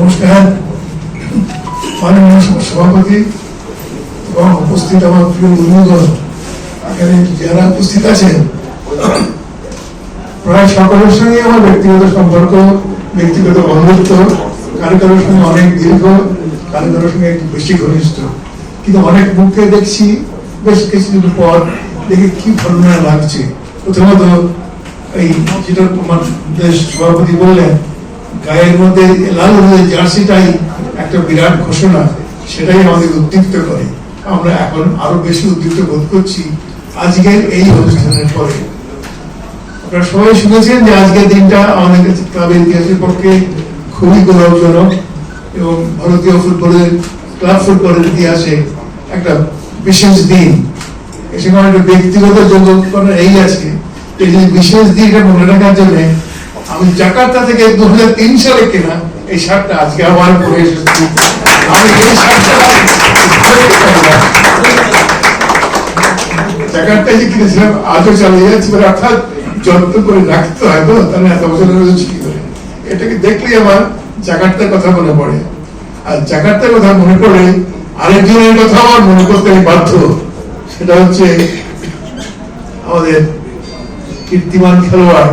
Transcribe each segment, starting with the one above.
হ্যাঁ মাননীয় সভাপতি এবং উপস্থিত আমার প্রিয় বন্ধুগণ, এখানে যারা উপস্থিত আছেন, প্রায় সকলের সঙ্গে আমার ব্যক্তিগত সম্পর্ক, ব্যক্তিগত বন্ধুত্ব, কারও কারোর সঙ্গে অনেক দীর্ঘ, কারও কারোর সঙ্গে বেশি ঘনিষ্ঠ। কিন্তু অনেক মুখে দেখছি, বেশ কিছুদিন পর দেখে কি ভালো লাগছে। প্রথমত এই যেটা আমার দেশ সভাপতি বললেন গায়ের মধ্যে, লাল হয়ে জার্সিটাই একটা বিরাট ঘোষণা, সেটাই আমাদের উদ্দীপ্ত করে। আমরা এখন আরও বেশি উদ্দীপ্ত বোধ করছি আজকের এই অনুষ্ঠানের পরে। আপনারা সবাই শুনেছেন যে আজকের দিনটা আমাদের কাছে ক্লাবের ইতিহাসের পক্ষে খুবই গৌরবজনক এবং ভারতীয় ফুটবলের, ক্লাব ফুটবলের ইতিহাসে একটা বিশেষ দিন। সেখানে একটা ব্যক্তিগত যোগ্যতা এই আছে এই বিশেষ দিনটা মনে রাখার জন্য আমি জাকার্তা থেকে দু হাজার তিন সালে কেনা এই শার্টটা আজকে আবার পরে এসেছি। আমি এই শার্টটা যে কিনেছিলাম, আজও চালিয়ে যাচ্ছি অর্থাৎ করে রাখতে হয় তাহলে এত বছর কি করে? এটাকে আমার কথা মনে পড়ে? আর জাকার্তার কথা মনে পড়ে আরেকজনের কথা আমার মনে করতে আমি বাধ্য। সেটা হচ্ছে আমাদের কীর্তিমান খেলোয়াড়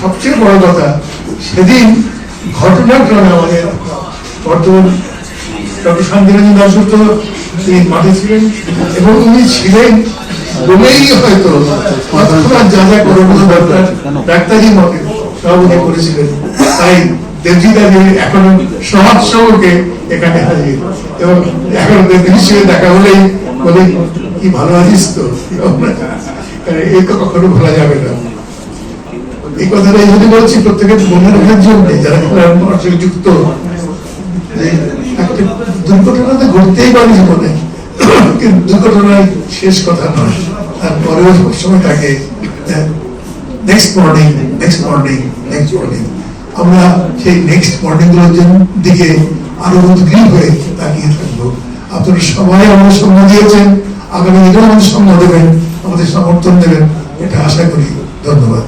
সবচেয়ে বড় কথা, সেদিন ঘটনাক্রমে আমাদের বর্তমান ডক্টর শান্তিরঞ্জন দাসগুপ্ত তিনি মাঠে ছিলেন এবং উনি ছিলেন বলেই হয়তো যা যা করণীয় দরকার, ডাক্তারি মতে সব উনি করেছিলেন। তাই দেবজিদা দেবী এখন সবকে এখানে হাজির। এবং এখন দেবজির সঙ্গে দেখা হলেই বলি, কি ভালো আছিস তো? তো কখনো ভোলা যাবে না। এই কথাটা এই জন্য বলছি, প্রত্যেকের মনে রাখার জন্য, যারা যুক্ত। দুর্ঘটনা তো ঘটতেই পারে জীবনে, কিন্তু দুর্ঘটনায় শেষ কথা নয়। তারপরেও সবসময় থাকে next morning next morning next morning আমরা সেই নেক্সট মর্নিংগুলোর দিকে আরও উদ্গ্রীব হয়ে তাকিয়ে থাকব। আপনারা সবাই আমাদের সঙ্গ দিয়েছেন, আগামী দিনেও আমাদের সঙ্গ দেবেন, আমাদের সমর্থন দেবেন, এটা আশা করি। ধন্যবাদ।